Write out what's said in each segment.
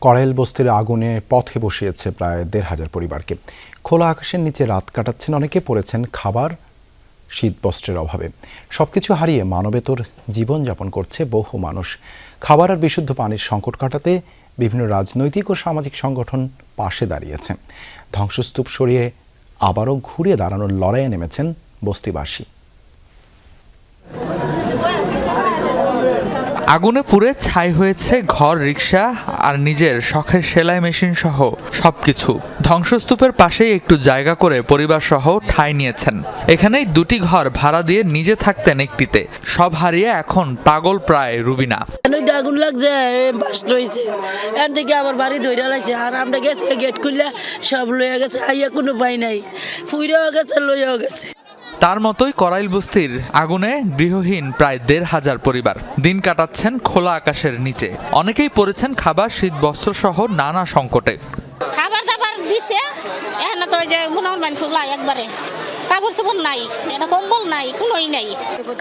কড়াইল বস্তির আগুনে পথে বসিয়েছে প্রায় দেড় হাজার পরিবারকে। খোলা আকাশের নিচে রাত কাটাচ্ছেন অনেকে, পড়েছেন খাবার শীত বস্ত্রের অভাবে। সবকিছু হারিয়ে মানবেতর জীবনযাপন করছে বহু মানুষ। খাবার আর বিশুদ্ধ পানির সংকট কাটাতে বিভিন্ন রাজনৈতিক ও সামাজিক সংগঠন পাশে দাঁড়িয়েছে। ধ্বংসস্তূপ সরিয়ে আবারও ঘুরে দাঁড়ানোর লড়াইয়ে নেমেছেন বস্তিবাসী। আগুনে পুড়ে ছাই হয়েছে ঘর রিক্সা আর নিজের শখের সেলাই মেশিন সহ সবকিছু। ধ্বংসস্তূপের পাশেই একটু জায়গা করে পরিবার সহ ঠাঁই নিয়েছেন। এখানেই দুটি ঘর ভাড়া দিয়ে নিজে থাকতেন একটিতে। সব হারিয়ে এখন পাগল প্রায় রুবিনা। আগুন লাগছে বাস্ট হয়েছে এন থেকে আবার বাড়ি ধরে লাইছে। আর আমরা গেছি, গেট খুললে সব লইয়া গেছে। আইয়া কোনো পাই নাই। ফুইরেও গেছে, লইয়াও গেছে। তার মতোই করাইল বস্তির আগুনে গৃহহীন প্রায় দেড় হাজার পরিবার। দিন কাটাচ্ছেন খোলা আকাশের নিচে। অনেকেই পড়েছেন খাবার শীত বস্ত্র সহ নানা সংকটে। খাবার দাবার দিছে তো ওই যে একবারে। কাপড় চোপড় নাই এটা কম্বল নাই কোনোই নাই।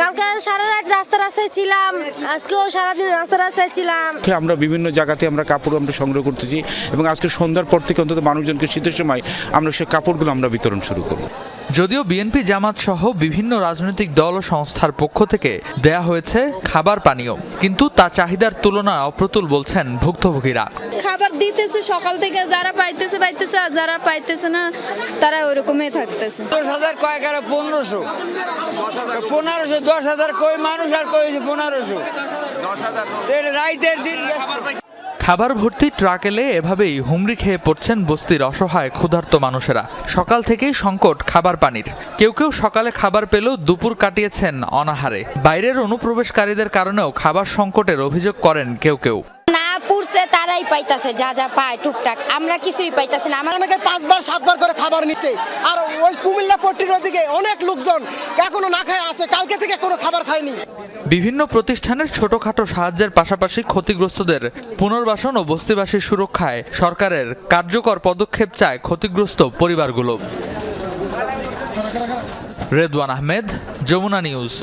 কালকে সারা রাত রাস্তা রাস্তায় ছিলাম আজকেও সারাদিন রাস্তা রাস্তায় ছিলাম। আমরা বিভিন্ন জায়গাতে আমরা কাপড় আমরা সংগ্রহ করতেছি এবং আজকে সন্ধ্যার পর থেকে অন্তত মানুষজনকে শীতের সময় আমরা সেই কাপড়গুলো আমরা বিতরণ শুরু করব। যদিও বিএনপি জামাত সহ বিভিন্ন রাজনৈতিক দল ও সংস্থার পক্ষ থেকে দেয়া হয়েছে খাবার পানীয় কিন্তু তা চাহিদার তুলনায় অপ্রতুল বলছেন ভুক্তভোগীরা। খাবার দিতেছে সকাল থেকে যারা পাইতেছে পাইতেছে আর যারা পাইতেছে না তারা ওরকমই থাকতেছে। দশ হাজার আর পনেরোশো। পনেরোশো, দশ হাজার কই মানুষ আর কই পনেরোশো। রাইতের দিন খাবার ভর্তি ট্রাক এলে এভাবেই হুমড়ি খেয়ে পড়ছেন বস্তির অসহায় ক্ষুধার্ত মানুষেরা। সকাল থেকেই সংকট খাবার পানির। কেউ কেউ সকালে খাবার পেলেও দুপুর কাটিয়েছেন অনাহারে। বাইরের অনুপ্রবেশকারীদের কারণেও খাবার সংকটের অভিযোগ করেন কেউ কেউ। পাইতাছে যা যা পায় টুকটাক। আমরা কিছুই পাইতাছি না। আমরা অনেকে পাঁচবার সাতবার করে খাবার নিচ্ছে। আর ওই কুমিল্লা পট্টির ওদিকে অনেক লোকজন এখনও না খায় আছে কালকে থেকে কোনো খাবার খায়নি। বিভিন্ন প্রতিষ্ঠানের ছোটখাটো সাহায্যের পাশাপাশি ক্ষতিগ্রস্তদের পুনর্বাসন ও বস্তিবাসীর সুরক্ষায় সরকারের কার্যকর পদক্ষেপ চায় ক্ষতিগ্রস্ত পরিবারগুলো। রেদওয়ান আহমেদ যমুনা নিউজ।